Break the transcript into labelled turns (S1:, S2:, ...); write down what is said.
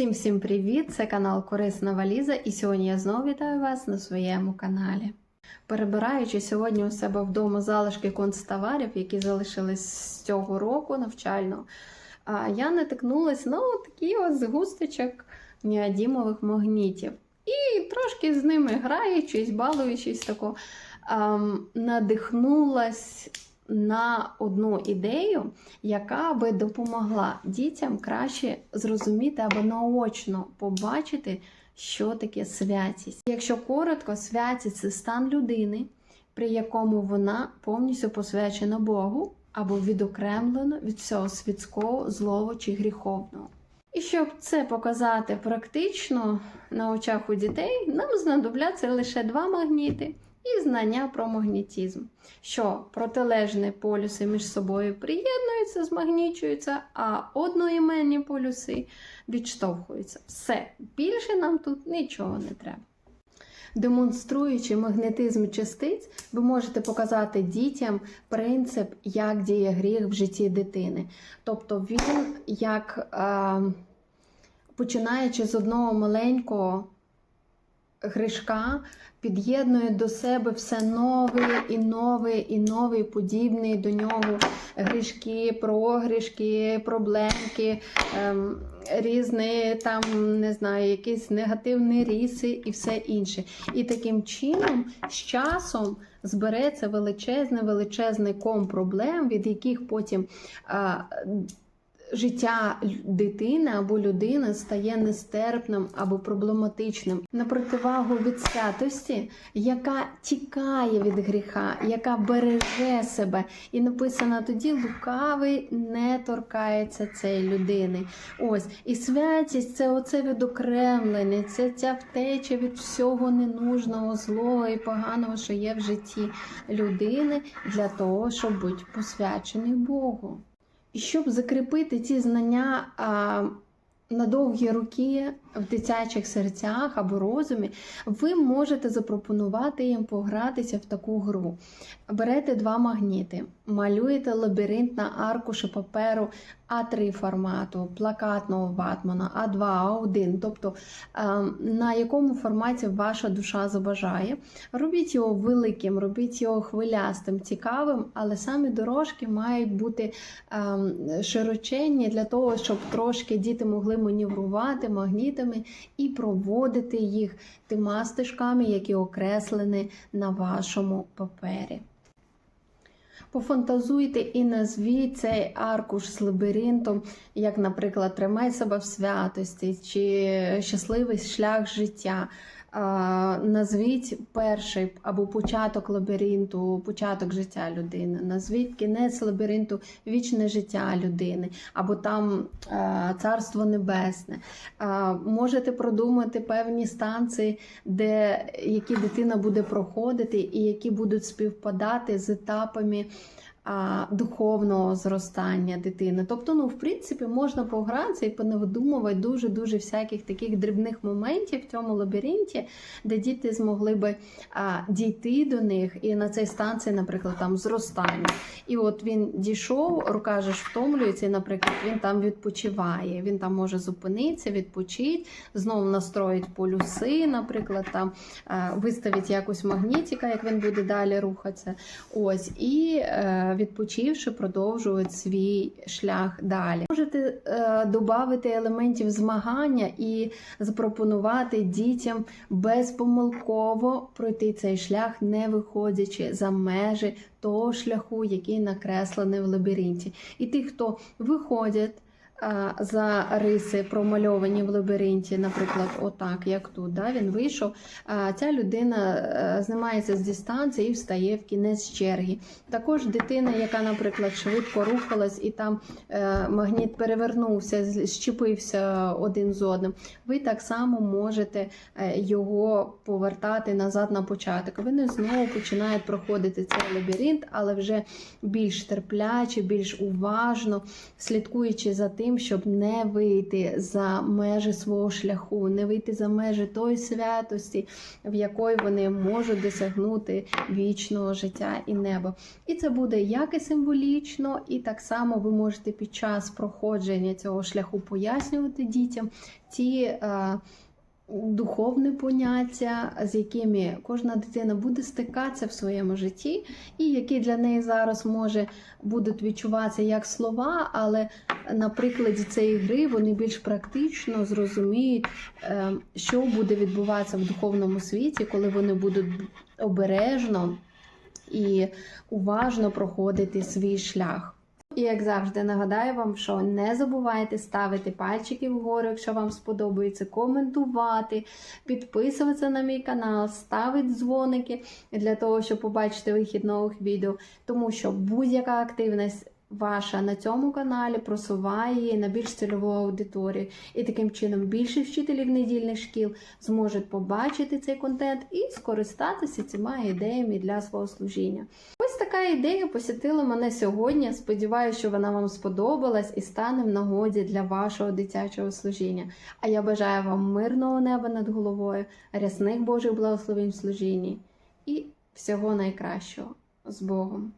S1: Всім всім привіт! Це канал Корисна Валіза, і сьогодні я знову вітаю вас на своєму каналі. Перебираючи сьогодні у себе вдома залишки концтоварів, які залишились з цього року навчального, я натикнулася на такий от згусточок неодімових магнітів. І трошки з ними граючись, балуючись тако, надихнулась на одну ідею, яка би допомогла дітям краще зрозуміти або наочно побачити, що таке святість. Якщо коротко, святість це стан людини, при якому вона повністю посвячена Богу або відокремлена від всього світського, злого чи гріховного. І щоб це показати практично на очах у дітей, нам знадобляться лише два магніти і знання про магнітизм, що протилежні полюси між собою приєднуються, змагнічуються, а одноіменні полюси відштовхуються. Все, більше нам тут нічого не треба. Демонструючи магнетизм частиць, ви можете показати дітям принцип, як діє гріх в житті дитини. Тобто він як е, починаючи з одного маленького гришка, під'єднує до себе все нове і нове, і нове, подібне до нього грішки, прогрішки, проблемки, ем, різні там, не знаю, якісь негативні ріси і все інше. І таким чином з часом збереться величезний, величезний ком проблем, від яких потім. А, Життя дитини або людини стає нестерпним або проблематичним на противагу від святості, яка тікає від гріха, яка береже себе. І написано тоді лукавий не торкається цієї людини. Ось і святість це оце відокремлення, це ця втеча від всього ненужного, злого і поганого, що є в житті людини, для того, щоб бути посвячений Богу. Щоб закріпити ці знання на довгі роки в дитячих серцях або розумі, ви можете запропонувати їм погратися в таку гру. Берете два магніти, малюєте лабіринт на аркуші паперу А3 формату, плакатного ватмана, А2, А1, тобто на якому форматі ваша душа забажає. Робіть його великим, робіть його хвилястим, цікавим, але самі дорожки мають бути широченні для того, щоб трошки діти могли маневрувати магнітами і проводити їх тима стежками, які окреслені на вашому папері. Пофантазуйте і назвіть цей аркуш з лабіринтом, як, наприклад, тримай себе в святості чи щасливий шлях життя. Назвіть перший або початок лабіринту, початок життя людини, назвіть кінець лабіринту, вічне життя людини, або там царство небесне. Можете продумати певні станції, де які дитина буде проходити, і які будуть співпадати з етапами духовного зростання дитини. Тобто, ну, в принципі, можна погратися і понавидумувати дуже-дуже всяких таких дрібних моментів в цьому лабіринті, де діти змогли би а, дійти до них і на цій станції, наприклад, там зростання. І от він дійшов, рука ж втомлюється, і, наприклад, він там відпочиває. Він там може зупинитися, відпочити, знову настроїть полюси, наприклад, там а, виставить якусь магнітика, як він буде далі рухатися. Ось, і е, відпочивши, продовжують свій шлях далі. Можете е, додати елементів змагання і запропонувати дітям безпомилково пройти цей шлях, не виходячи за межі того шляху, який накреслений в лабіринті. І ті, хто виходять за риси промальовані в лабіринті, наприклад, отак, як тут. Да, Він вийшов. Ця людина е, знімається з дистанції і встає в кінець черги. Також дитина, яка, наприклад, швидко рухалась і там е, магніт перевернувся, щепився один з одним. Ви так само можете е, його повертати назад на початок. Вони знову починають проходити цей лабіринт, але вже більш терпляче, більш уважно, слідкуючи за тим тим, щоб не вийти за межі свого шляху, не вийти за межі тої святості, в якої вони можуть досягнути вічного життя і неба. І це буде як і символічно, і так само ви можете під час проходження цього шляху пояснювати дітям ті. Е, Духовні поняття, з якими кожна дитина буде стикатися в своєму житті, і які для неї зараз може будуть відчуватися як слова, але на прикладі цієї гри вони більш практично зрозуміють, е, що буде відбуватися в духовному світі, коли вони будуть обережно і уважно проходити свій шлях. І як завжди нагадаю вам, що не забувайте ставити пальчики вгору, якщо вам сподобається, коментувати, підписуватися на мій канал, ставити дзвоники для того, щоб побачити вихід нових відео, тому що будь-яка активність ваша на цьому каналі просуває її на більш цільову аудиторію. І таким чином більше вчителів недільних шкіл зможуть побачити цей контент і скористатися цими ідеями для свого служіння. Ось така ідея посітила мене сьогодні. Сподіваюся, що вона вам сподобалась і стане в нагоді для вашого дитячого служіння. А я бажаю вам мирного неба над головою, рясних Божих благословень в служінні і всього найкращого з Богом.